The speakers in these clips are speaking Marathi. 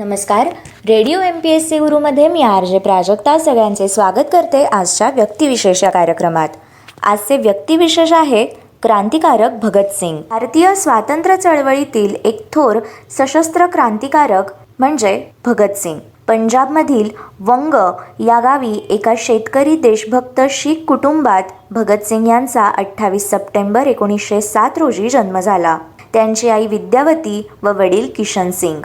नमस्कार. Radio M P S C गुरुमध्ये मी आर जे प्राजक्ता सगळ्यांचे स्वागत करते आजच्या व्यक्तिविशेष या कार्यक्रमात. आजचे व्यक्तिविशेष आहे क्रांतिकारक भगतसिंग भारतीय स्वातंत्र्य चळवळीतील एक थोर सशस्त्र क्रांतिकारक म्हणजे भगतसिंग पंजाबमधील वंग या गावी एका शेतकरी देशभक्त शीख कुटुंबात भगतसिंग यांचा अठ्ठावीस सप्टेंबर एकोणीसशे सात रोजी जन्म झाला. त्यांची आई विद्यावती व वडील किशन सिंग.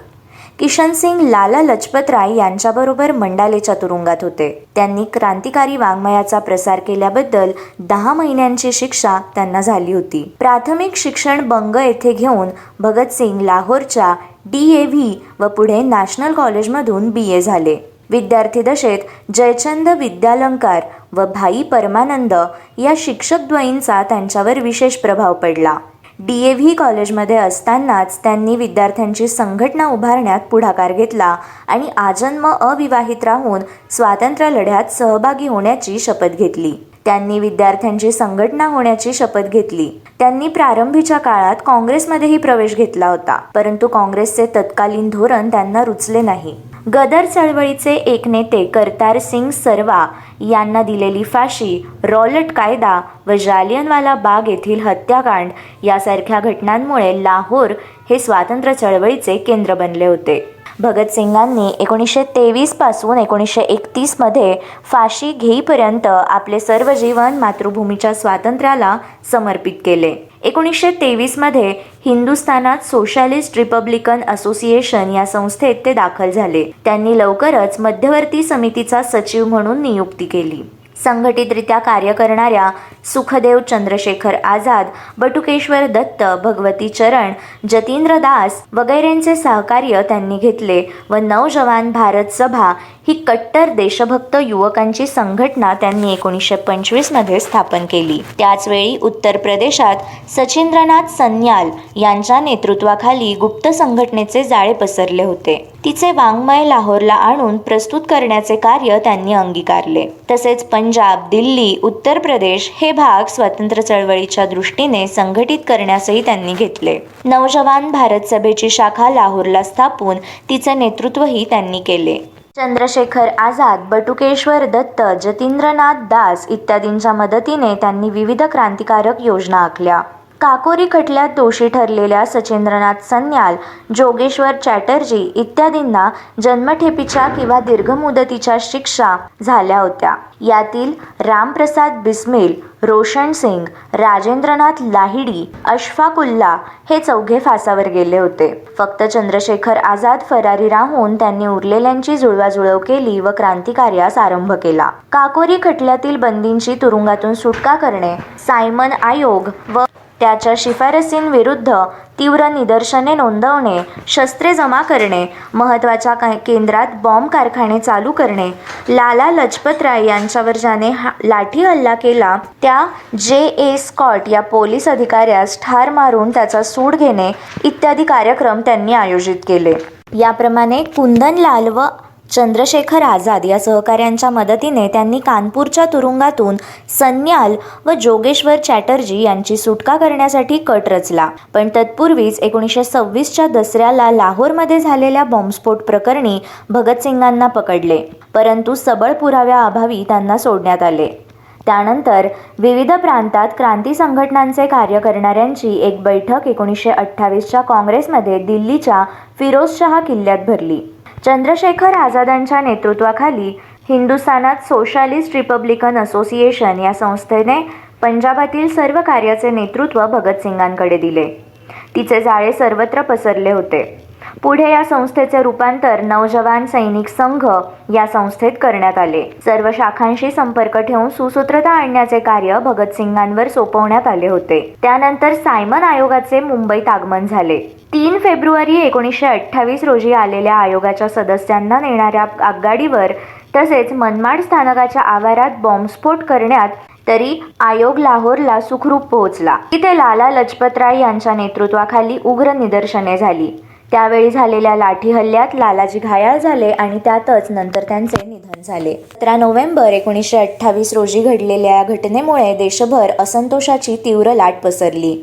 किशन सिंग लाला लजपत राय यांच्याबरोबर मंडालेच्या तुरुंगात होते. त्यांनी क्रांतिकारी वाङ्मयाचा प्रसार केल्याबद्दल दहा महिन्यांची शिक्षा त्यांना झाली होती. प्राथमिक शिक्षण बंग येथे घेऊन भगतसिंग लाहोरच्या डी ए व्ही व पुढे नॅशनल कॉलेजमधून बी ए झाले. विद्यार्थी दशेत जयचंद विद्यालंकार व भाई परमानंद या शिक्षकद्वयींचा त्यांच्यावर विशेष प्रभाव पडला. डी ए व्ही कॉलेजमध्ये असतानाच त्यांनी विद्यार्थ्यांची संघटना उभारण्यात पुढाकार घेतला आणि आजन्म अविवाहित राहून स्वातंत्र्य लढ्यात सहभागी होण्याची शपथ घेतली. त्यांनी विद्यार्थ्यांची संघटना होण्याची शपथ घेतली. त्यांनी प्रारंभीच्या काळात काँग्रेसमध्येही प्रवेश घेतला होता परंतु काँग्रेसचे तत्कालीन धोरण त्यांना रुचले नाही. गदर चळवळीचे एक नेते करतार सिंग सर्वा यांना दिलेली फाशी रॉलट कायदा व जालियनवाला बाग येथील हत्याकांड यासारख्या घटनांमुळे लाहोर हे स्वातंत्र्य चळवळीचे केंद्र बनले होते. भगतसिंगांनी एकोणीसशे तेवीसपासून एकोणीसशे एकतीसमध्ये फाशी घेईपर्यंत आपले सर्व जीवन मातृभूमीच्या स्वातंत्र्याला समर्पित केले. एकोणीसशे तेवीसमध्ये हिंदुस्थानात सोशालिस्ट रिपब्लिकन असोसिएशन या संस्थेत ते दाखल झाले. त्यांनी लवकरच मध्यवर्ती समितीचा सचिव म्हणून नियुक्ती केली. संघटितरित्या कार्य करणाऱ्या सुखदेव चंद्रशेखर आझाद बटुकेश्वर दत्त भगवती चरण जतींद्र दास वगैरेंचे सहकार्य त्यांनी घेतले व नवजवान भारत सभा ही कट्टर देशभक्त युवकांची संघटना त्यांनी एकोणीसशे पंचवीसमध्ये स्थापन केली. त्याचवेळी उत्तर प्रदेशात सचिंद्रनाथ सन्याल यांच्या नेतृत्वाखाली गुप्त संघटनेचे जाळे पसरले होते. तिचे वाङ्मय लाहोरला आणून प्रस्तुत करण्याचे कार्य त्यांनी अंगीकारले. तसेच पंजाब दिल्ली उत्तर प्रदेश हे भाग स्वतंत्र चळवळीच्या दृष्टीने संघटित करण्यासही त्यांनी घेतले. नवजवान भारत सभेची शाखा लाहोरला स्थापून तिचे नेतृत्वही त्यांनी केले. चंद्रशेखर आझाद बटुकेश्वर दत्त जतींद्रनाथ दास इत्यादींच्या मदतीने त्यांनी विविध क्रांतिकारक योजना आखल्या. काकोरी खटल्यात दोषी ठरलेल्या सचिंद्रनाथ सन्याल जोगेश्वर चॅटर्जी इत्यादींना जन्मठेपीच्या किंवा दीर्घ मुदतीच्या शिक्षा झाल्या होत्या. यातील रामप्रसाद बिस्मिल रोशन सिंग राजेंद्रनाथ लाहिडी अशफाकुल्ला हे चौघे फासावर गेले होते. फक्त चंद्रशेखर आझाद फरारी राहून त्यांनी उरलेल्यांची जुळवाजुळव केली व क्रांतिकार्यास आरंभ केला. काकोरी खटल्यातील बंदींची तुरुंगातून सुटका करणे सायमन आयोग व त्याच्या शिफारसींविरुद्ध तीव्र निदर्शने नोंदवणे शस्त्रे जमा करणे महत्त्वाच्या का केंद्रात बॉम्ब कारखाने चालू करणे लाला लजपत राय यांच्यावर ज्याने हा लाठी हल्ला केला त्या जे ए स्कॉट या पोलीस अधिकाऱ्यास ठार मारून त्याचा सूड घेणे इत्यादी कार्यक्रम त्यांनी आयोजित केले. याप्रमाणे कुंदनलाल व चंद्रशेखर आझाद या सहकाऱ्यांच्या मदतीने त्यांनी कानपूरच्या तुरुंगातून सन्याल व जोगेश्वर चॅटर्जी यांची सुटका करण्यासाठी कट रचला. पण तत्पूर्वीच एकोणीसशे सव्वीसच्या दसऱ्याला लाहोरमध्ये झालेल्या बॉम्बस्फोट प्रकरणी भगतसिंगांना पकडले. परंतु सबळ पुराव्याअभावी त्यांना सोडण्यात आले. त्यानंतर विविध प्रांतात क्रांती संघटनांचे कार्य करणाऱ्यांची एक बैठक एकोणीसशे अठ्ठावीसच्या काँग्रेसमध्ये दिल्लीच्या फिरोजशहा किल्ल्यात भरली. चंद्रशेखर आझादांच्या नेतृत्वाखाली हिंदुस्थानात सोशालिस्ट रिपब्लिकन असोसिएशन या संस्थेने पंजाबातील सर्व कार्याचे नेतृत्व भगतसिंगांकडे दिले. तिचे जाळे सर्वत्र पसरले होते. पुढे या संस्थेचे रूपांतर नवजवान सैनिक संघ या संस्थेत करण्यात आले. सर्व शाखांशी संपर्क ठेवून सुसूत्रता आणण्याचे कार्य भगतसिंगांवर सोपवण्यात आले होते. त्यानंतर सायमन आयोगाचे मुंबईत आगमन झाले. तीन फेब्रुवारी एकोणीसशे अठ्ठावीस रोजी आलेल्या आयोगाच्या सदस्यांना नेणाऱ्या आगगाडीवर तसेच मनमाड स्थानकाच्या आवारात बॉम्बस्फोट करण्यात तरी आयोग लाहोरला सुखरूप पोहोचला. तिथे लाला लजपतराय यांच्या नेतृत्वाखाली उग्र निदर्शने झाली. त्यावेळी झालेल्या लाठी हल्ल्यात लालाजी घायाळ झाले आणि त्यातच नंतर त्यांचे निधन झाले. सतरा नोव्हेंबर एकोणीसशे अठ्ठावीस रोजी घडलेल्या या घटनेमुळे देशभर असंतोषाची तीव्र लाट पसरली.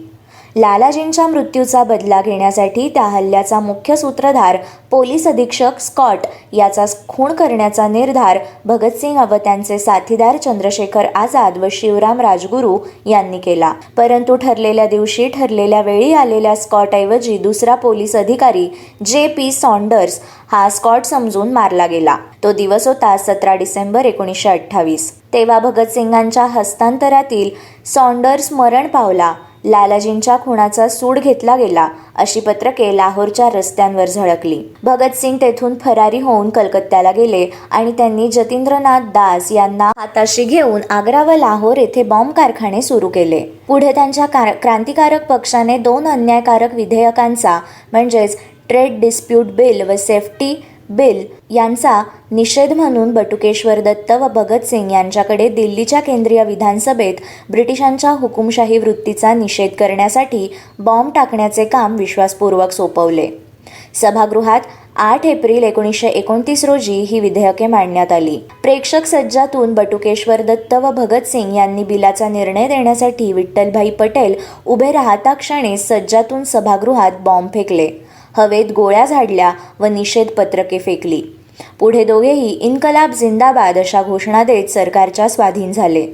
लालाजींच्या मृत्यूचा बदला घेण्यासाठी त्या हल्ल्याचा मुख्य सूत्रधार पोलीस अधीक्षक स्कॉट याचा खून करण्याचा निर्धार भगतसिंग व त्यांचे साथीदार चंद्रशेखर आझाद व शिवराम राजगुरू यांनी केला. परंतु ठरलेल्या दिवशी ठरलेल्या वेळी आलेल्या स्कॉटऐवजी दुसरा पोलीस अधिकारी जे पी सॉन्डर्स हा स्कॉट समजून मारला गेला. तो दिवस होता सतरा डिसेंबर एकोणीसशे अठ्ठावीस. तेव्हा भगतसिंगांच्या हस्तांतरातील सॉन्डर्स मरण पावला. लालाजींच्या खुणाचा सूड घेतला गेला अशी पत्रके लाहोरच्या रस्त्यांवर झळकली. भगतसिंग तेथून फरारी होऊन कलकत्त्याला गेले आणि त्यांनी जतींद्रनाथ दास यांना हाताशी घेऊन आग्रा व लाहोर येथे बॉम्ब कारखाने सुरू केले. पुढे त्यांच्या क्रांतिकारक पक्षाने दोन अन्यायकारक विधेयकांचा म्हणजेच ट्रेड डिस्प्यूट बिल व सेफ्टी बिल यांचा निषेध म्हणून बटुकेश्वर दत्त व भगतसिंग यांच्याकडे दिल्लीच्या केंद्रीय विधानसभेत ब्रिटिशांच्या हुकुमशाही वृत्तीचा निषेध करण्यासाठी बॉम्ब टाकण्याचे काम विश्वासपूर्वक सोपवले. सभागृहात आठ एप्रिल एकोणीसशे एकोणतीस रोजी ही विधेयके मांडण्यात आली. प्रेक्षक सज्जातून बटुकेश्वर दत्त व भगतसिंग यांनी बिलाचा निर्णय देण्यासाठी विठ्ठलभाई पटेल उभे राहता क्षणी सज्जातून सभागृहात बॉम्ब फेकले. हवेत गोळ्या झाडल्या व निषेध पत्रके फेकली. पुढे दोघेही इन्कलाब जिंदाबाद अशा घोषणा देत सरकारच्या स्वाधीन झाले.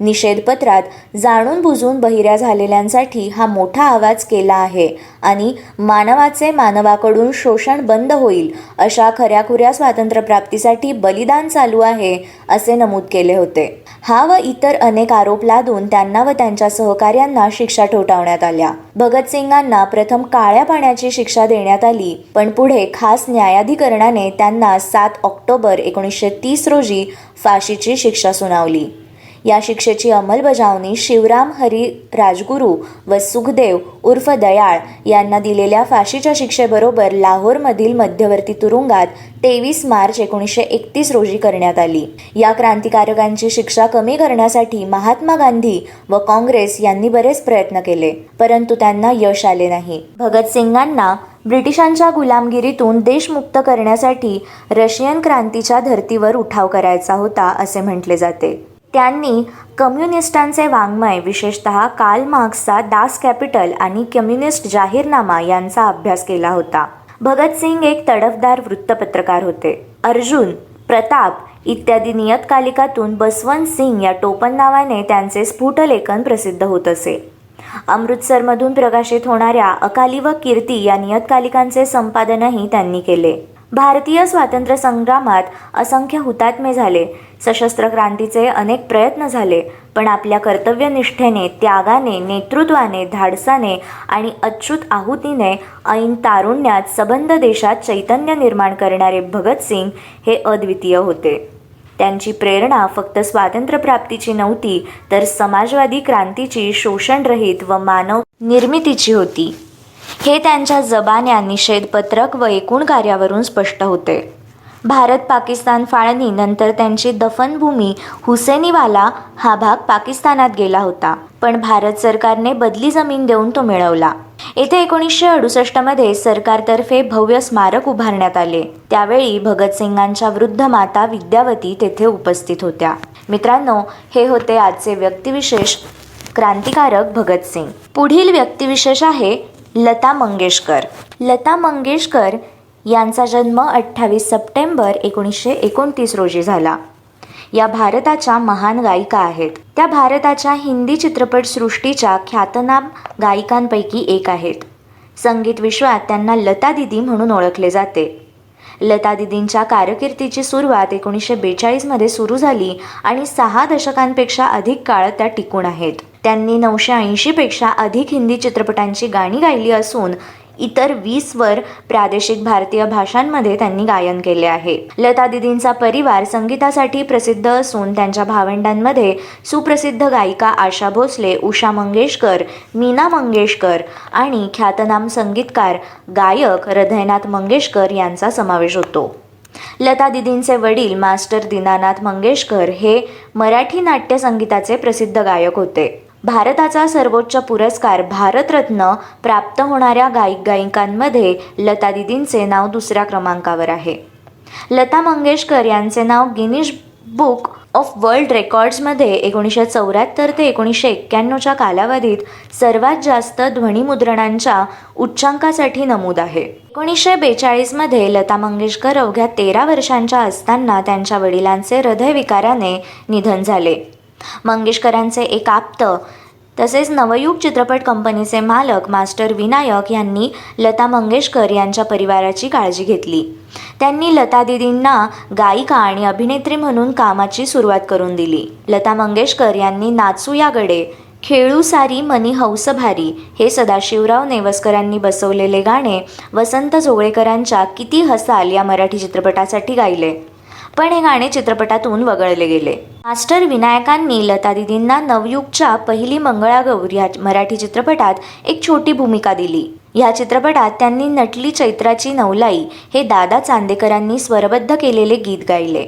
निषेधपत्रात जाणून बुजून बहिऱ्या झालेल्यांसाठी हा मोठा आवाज केला आहे आणि मानवाचे मानवाकडून शोषण बंद होईल अशा खऱ्याखुऱ्या स्वातंत्र्यप्राप्तीसाठी बलिदान चालू आहे असे नमूद केले होते. हा व इतर अनेक आरोप लादून त्यांना व त्यांच्या सहकार्यांना शिक्षा ठोठावण्यात आल्या. भगतसिंगांना प्रथम काळ्या पाण्याची शिक्षा देण्यात आली पण पुढे खास न्यायाधिकरणाने त्यांना सात ऑक्टोबर एकोणीसशे तीस रोजी फाशीची शिक्षा सुनावली. या शिक्षेची अंमलबजावणी शिवराम हरी राजगुरू व सुखदेव उर्फ दयाळ यांना दिलेल्या फाशीच्या शिक्षेबरोबर लाहोरमधील मध्यवर्ती तुरुंगात तेवीस मार्च एकोणीसशे एकतीस रोजी करण्यात आली. या क्रांतिकारकांची शिक्षा कमी करण्यासाठी महात्मा गांधी व काँग्रेस यांनी बरेच प्रयत्न केले परंतु त्यांना यश आले नाही. भगतसिंगांना ब्रिटिशांच्या गुलामगिरीतून देशमुक्त करण्यासाठी रशियन क्रांतीच्या धर्तीवर उठाव करायचा होता असे म्हटले जाते. त्यांनी कम्युनिस्टांचे वाङ्मय विशेषतः कार्ल मार्क्सचा दास कॅपिटल आणि कम्युनिस्ट जाहीरनामा यांचा अभ्यास केला होता. भगतसिंग एक तडफदार वृत्तपत्रकार होते. अर्जुन प्रताप इत्यादी नियतकालिकातून बसवंत सिंग या टोपण नावाने त्यांचे स्फुटलेखन प्रसिद्ध होत असे. अमृतसरमधून प्रकाशित होणाऱ्या अकाली व कीर्ती या नियतकालिकांचे संपादनही त्यांनी केले. भारतीय स्वातंत्र्य संग्रामात असंख्य हुतात्मे झाले सशस्त्र क्रांतीचे अनेक प्रयत्न झाले पण आपल्या कर्तव्यनिष्ठेने त्यागाने नेतृत्वाने धाडसाने आणि अच्युत आहुतीने ऐन तारुण्यात सबंध देशात चैतन्य निर्माण करणारे भगतसिंग हे अद्वितीय होते. त्यांची प्रेरणा फक्त स्वातंत्र्यप्राप्तीची नव्हती तर समाजवादी क्रांतीची शोषणरहित व मानव निर्मितीची होती. हे त्यांच्या जबान्या निषेधपत्रक व एकूण कार्यावरून स्पष्ट होते. भारत पाकिस्तान फाळणी नंतर त्यांची दफनभूमी हुसेनीवाला हा भाग पाकिस्तानात गेला होता. पण भारत सरकारने बदली जमीन देऊन तो मिळवला. येथे एकोणीसशे अडुसष्टमध्ये सरकारतर्फे भव्य स्मारक उभारण्यात आले. त्यावेळी भगतसिंगांच्या वृद्ध माता विद्यावती तेथे उपस्थित होत्या. मित्रांनो हे होते आजचे व्यक्तिविशेष. क्रांतिकारक भगतसिंग पुढील व्यक्तिविशेष आहे लता मंगेशकर. लता मंगेशकर यांचा जन्म अठ्ठावीस सप्टेंबर एकोणीसशे एकोणतीस रोजी झाला. या भारताच्या महान गायिका आहेत. त्या भारताच्या हिंदी चित्रपटसृष्टीच्या ख्यातनाम गायिकांपैकी एक आहेत. संगीत विश्वात त्यांना लता दिदी म्हणून ओळखले जाते. लता दिदींच्या कारकिर्दीची सुरुवात एकोणीसशे बेचाळीसमध्ये सुरू झाली आणि सहा दशकांपेक्षा अधिक काळ त्या टिकून आहेत. त्यांनी नऊशे ऐंशीपेक्षा अधिक हिंदी चित्रपटांची गाणी गायली असून इतर वीसवर प्रादेशिक भारतीय भाषांमध्ये त्यांनी गायन केले आहे. लता दिदींचा परिवार संगीतासाठी प्रसिद्ध असून त्यांच्या भावंडांमध्ये सुप्रसिद्ध गायिका आशा भोसले उषा मंगेशकर मीना मंगेशकर आणि ख्यातनाम संगीतकार गायक हृदयनाथ मंगेशकर यांचा समावेश होतो. लता दिदींचे वडील मास्टर दीनानाथ मंगेशकर हे मराठी नाट्यसंगीताचे प्रसिद्ध गायक होते. भारताचा सर्वोच्च पुरस्कार भारतरत्न प्राप्त होणाऱ्या गायिक गायिकांमध्ये लता दिदींचे नाव दुसऱ्या क्रमांकावर आहे. लता मंगेशकर यांचे नाव गिनीज बुक ऑफ वर्ल्ड रेकॉर्ड्समध्ये एकोणीसशे चौऱ्याहत्तर ते एकोणीसशे एक्क्याण्णवच्या कालावधीत सर्वात जास्त ध्वनिमुद्रणांच्या उच्चांकासाठी नमूद आहे. एकोणीसशे बेचाळीसमध्ये लता मंगेशकर अवघ्या तेरा वर्षांच्या असताना त्यांच्या वडिलांचे हृदयविकाराने निधन झाले. मंगेशकरांचे एक आप्त. तसेच नवयुग चित्रपट कंपनीचे मालक मास्टर विनायक यांनी लता मंगेशकर यांच्या परिवाराची काळजी घेतली. त्यांनी लता दिदींना गायिका आणि अभिनेत्री म्हणून कामाची सुरुवात करून दिली. लता मंगेशकर यांनी नाचू या गडे खेळू सारी मनी हौस भारी हे सदाशिवराव नेवस्करांनी बसवलेले गाणे वसंत जोगळेकरांच्या किती हसाल या मराठी चित्रपटासाठी गायले. पण हे गाणे चित्रपटातून वगळले गेले. मास्टर विनायकांनी लता दिदींना नवयुगच्या पहिली मंगळागौर या मराठी चित्रपटात एक छोटी भूमिका दिली. या चित्रपटात त्यांनी नटली चैत्राची नवलाई हे दादा चांदेकरांनी स्वरबद्ध केलेले गीत गायले.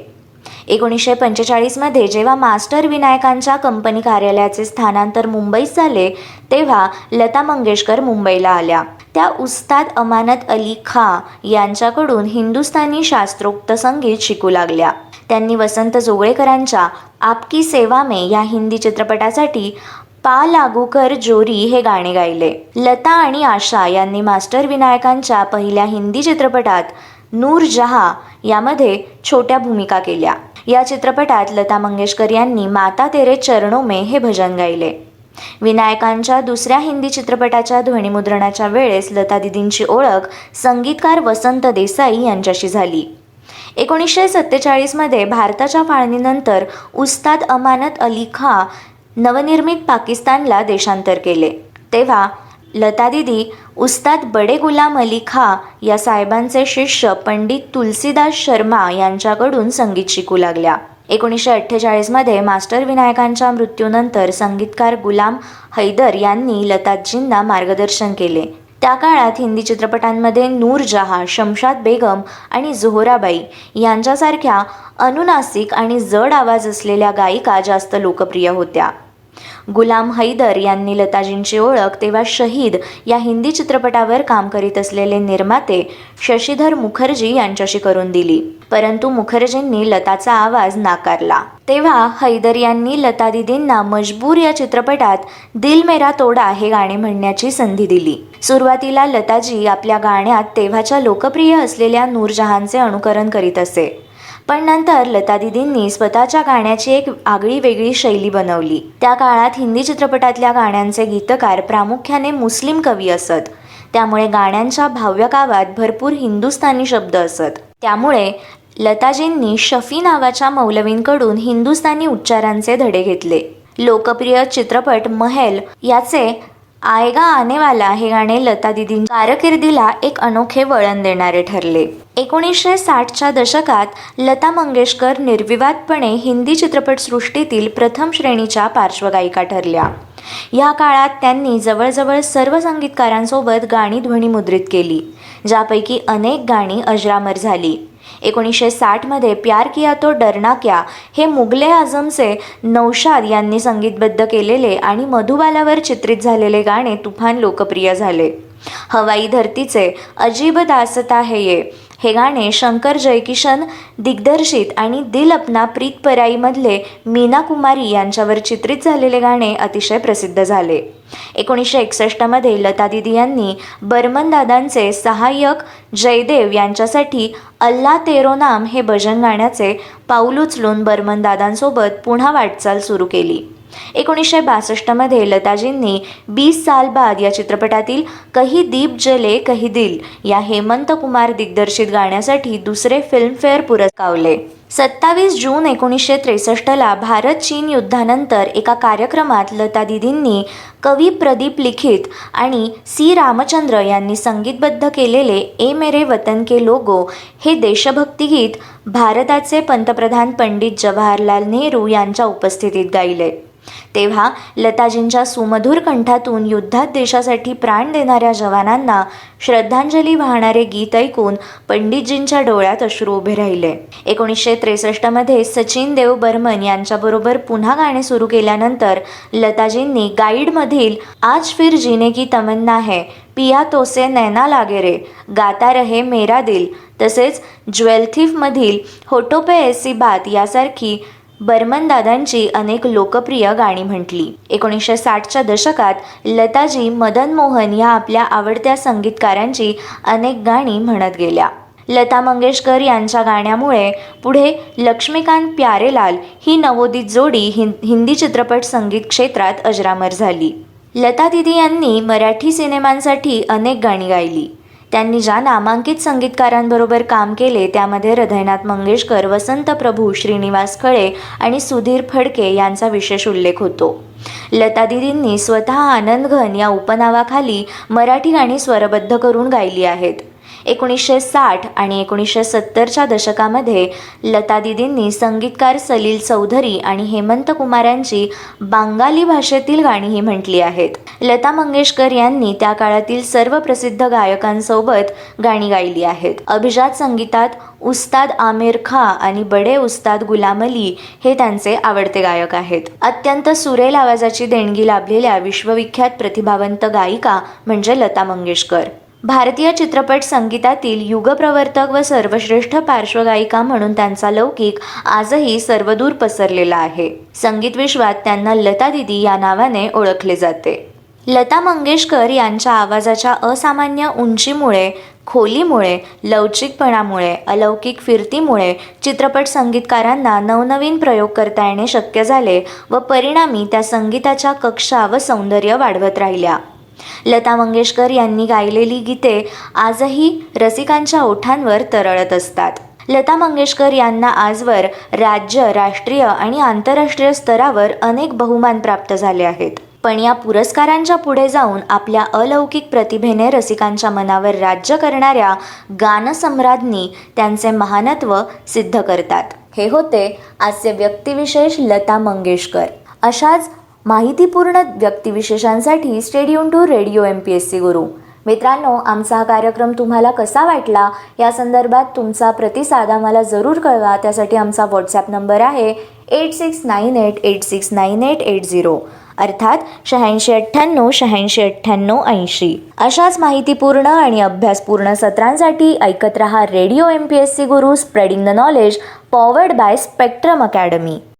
एकोणीसशे पंचेचाळीसमध्ये जेव्हा मास्टर विनायकांच्या कंपनी कार्यालयाचे स्थानांतर मुंबईत झाले तेव्हा लता मंगेशकर मुंबईला आल्या. त्या उस्ताद अमानत अली खा यांच्याकडून हिंदुस्थानी शास्त्रोक्त संगीत शिकू लागल्या. त्यांनी वसंत जोगळेकरांच्या आपकी सेवा में या हिंदी चित्रपटासाठी पा लागू कर जोरी हे गाणे गायले. लता आणि आशा यांनी मास्टर विनायकांच्या पहिल्या हिंदी चित्रपटात नूर जहा यामध्ये छोट्या भूमिका केल्या. या चित्रपटात लता मंगेशकर यांनी माता तेरे चरणो मे हे भजन गायले. विनायकांच्या दुसऱ्या हिंदी चित्रपटाच्या ध्वनिमुद्रणाच्या वेळेस लता दिदींची ओळख संगीतकार वसंत देसाई यांच्याशी झाली. एकोणीसशे सत्तेचाळीसमध्ये भारताच्या फाळणीनंतर उस्ताद अमानत अली खा नवनिर्मित पाकिस्तानला देशांतर केले. तेव्हा लता दिदी उस्ताद बडे गुलाम अली खा या साहेबांचे शिष्य पंडित तुलसीदास शर्मा यांच्याकडून संगीत शिकू लागल्या. एकोणीसशे अठ्ठेचाळीसमध्ये मास्टर विनायकांच्या मृत्यूनंतर संगीतकार गुलाम हैदर यांनी लताजींना मार्गदर्शन केले. त्या काळात हिंदी चित्रपटांमध्ये नूर जहा शमशाद बेगम आणि जोहराबाई यांच्यासारख्या अनुनासिक आणि जड आवाज असलेल्या गायिका जास्त लोकप्रिय होत्या. गुलाम हैदर यांनी लताजींची ओळख तेव्हा शहीद या हिंदी चित्रपटावर काम करीत असलेले निर्माते शशीधर मुखर्जी यांच्याशी करून दिली. परंतु मुखर्जींनी लताचा आवाज नाकारला. तेव्हा हैदर यांनी लता दिदींना मजबूर या चित्रपटात दिल मेरा तोडा हे गाणे म्हणण्याची संधी दिली. सुरुवातीला लताजी आपल्या गाण्यात तेव्हाच्या लोकप्रिय असलेल्या नूरजहानचे अनुकरण करीत असे. पण नंतर लता दिदींनी स्वतःच्या गाण्याची एक आगळी वेगळी शैली बनवली. त्या काळात हिंदी चित्रपटातल्या गाण्यांचे गीतकार प्रामुख्याने मुस्लिम कवी असत. त्यामुळे गाण्यांच्या भाव्यकावात भरपूर हिंदुस्थानी शब्द असत. त्यामुळे लताजींनी शफी नावाच्या मौलवींकडून हिंदुस्थानी उच्चारांचे धडे घेतले. लोकप्रिय चित्रपट महल याचे आएगा आनेवाला हे गाणे लता दिदींच्या कारकिर्दीला एक अनोखे वळण देणारे ठरले. एकोणीसशे साठच्या दशकात लता मंगेशकर निर्विवादपणे हिंदी चित्रपटसृष्टीतील प्रथम श्रेणीच्या पार्श्वगायिका ठरल्या. या काळात त्यांनी जवळजवळ सर्व संगीतकारांसोबत गाणी ध्वनिमुद्रित केली ज्यापैकी अनेक गाणी अजरामर झाली. एकोणीसशे साठमध्ये प्यार किया तो डरना क्या? हे मुगले आझमचे नौशाद यांनी संगीतबद्ध केलेले आणि मधुबालावर चित्रित झालेले गाणे तुफान लोकप्रिय झाले. हवाई धरतीचे अजीब दासता हे ये. हे गाणे शंकर जयकिशन दिग्दर्शित आणि दिल अपना प्रीत पराईमधले मीना कुमारी यांच्यावर चित्रित झालेले गाणे अतिशय प्रसिद्ध झाले. एकोणीसशे एकसष्टमध्ये लता दिदी यांनी बर्मन दादांचे सहाय्यक जयदेव यांच्यासाठी अल्ला तेरो नाम हे भजन गाण्याचे पाऊल उचलून बर्मन दादांसोबत पुन्हा वाटचाल सुरू केली. एकोणीसशे बासष्टमध्ये लताजींनी बीस साल बाद या चित्रपटातील कही दीप जले कही दिल या हेमंत कुमार दिग्दर्शित गाण्यासाठी दुसरे फिल्मफेअर पुरस्कारले सत्तावीस जून एकोणीसशे त्रेसष्टला भारत चीन युद्धानंतर एका कार्यक्रमात लता दिदींनी कवी प्रदीप लिखित आणि सी रामचंद्र यांनी संगीतबद्ध केलेले ए मेरे वतन के लोगो हे देशभक्तिगीत भारताचे पंतप्रधान पंडित जवाहरलाल नेहरू यांच्या उपस्थितीत गायले. तेव्हा लताजींच्या सुमधुर कंठातून युद्धात देशासाठी प्राण देणाऱ्या जवानांना श्रद्धांजली वाहणारे गीत ऐकून पंडितजींच्या डोळ्यात अश्रू उभे राहिले. एकोणीसशे त्रेसष्टमध्ये सचिन देव बर्मन यांच्याबरोबर पुन्हा गाणे सुरू केल्यानंतर लताजींनी गाईडमधील आज फिर जीने की तमन्ना है पिया तोसे नैना लागे रे गाता रहे मेरा दिल तसेच ज्वेलथिफमधील होटोपे बात यासारखी बर्मन दादांची अनेक लोकप्रिय गाणी म्हटली. एकोणीसशे साठच्या दशकात लताजी मदन मोहन या आपल्या आवडत्या संगीतकारांची अनेक गाणी म्हणत गेल्या. लता मंगेशकर यांच्या गाण्यामुळे पुढे लक्ष्मीकांत प्यारेलाल ही नवोदित जोडी हिंदी चित्रपट संगीत क्षेत्रात अजरामर झाली. लता दिदी यांनी मराठी सिनेमांसाठी अनेक गाणी गायली. त्यांनी ज्या नामांकित संगीतकारांबरोबर काम केले त्यामध्ये हृदयनाथ मंगेशकर वसंत प्रभू श्रीनिवास खळे आणि सुधीर फडके यांचा विशेष उल्लेख होतो. लता दिदींनी स्वतः आनंद घन या उपनावाखाली मराठी गाणी स्वरबद्ध करून गायली आहेत. एकोणीसशे साठ आणि एकोणीसशे सत्तरच्या दशकामध्ये लता दिदींनी संगीतकार सलील चौधरी आणि हेमंत कुमारांची बांगाली भाषेतील गाणीही म्हटली आहेत. लता मंगेशकर यांनी त्या काळातील सर्व प्रसिद्ध गायकांसोबत गाणी गायली आहेत. अभिजात संगीतात उस्ताद आमिर खा आणि बडे उस्ताद गुलाम अली हे त्यांचे आवडते गायक आहेत. अत्यंत सुरेल आवाजाची देणगी लाभलेल्या विश्वविख्यात प्रतिभावंत गायिका म्हणजे लता मंगेशकर. भारतीय चित्रपट संगीतातील युगप्रवर्तक व सर्वश्रेष्ठ पार्श्वगायिका म्हणून त्यांचा लौकिक आजही सर्वदूर पसरलेला आहे. संगीत विश्वात त्यांना लता दिदी या नावाने ओळखले जाते. लता मंगेशकर यांच्या आवाजाच्या असामान्य उंचीमुळे खोलीमुळे लवचिकपणामुळे अलौकिक फिरतीमुळे चित्रपट संगीतकारांना नवनवीन प्रयोग करता येणे शक्य झाले व परिणामी त्या संगीताच्या कक्षा व सौंदर्य वाढवत राहिल्या. लता मंगेशकर यांनी गायलेली गीते आजही रसिकांच्या ओठांवर तरळत असतात. लता मंगेशकर यांना आजवर राज्य राष्ट्रीय आणि आंतरराष्ट्रीय स्तरावर अनेक बहुमान प्राप्त झाले आहेत. पण या पुरस्कारांच्या पुढे जाऊन आपल्या अलौकिक प्रतिभेने रसिकांच्या मनावर राज्य करणाऱ्या गानसम्राज्ञी त्यांचे महानत्व सिद्ध करतात. हे होते आजचे व्यक्तिविशेष लता मंगेशकर. अशाच माहितीपूर्ण व्यक्तिविशेषांसाठी stay tuned to radio M P S C Guru. मित्रांनो आमचा हा कार्यक्रम तुम्हाला कसा वाटला? या संदर्भात तुमचा प्रतिसाद आम्हाला जरूर कळवा. त्यासाठी आमचा व्हॉट्सॲप नंबर आहे eight six nine eight eight six nine eight eight zero अर्थात शहाऐंशी अठ्ठ्याण्णव शहाऐंशी अठ्ठ्याण्णव ऐंशी. अशाच माहितीपूर्ण आणि अभ्यासपूर्ण सत्रांसाठी ऐकत रहा radio M P S C Guru spreading the knowledge powered by Spectrum Academy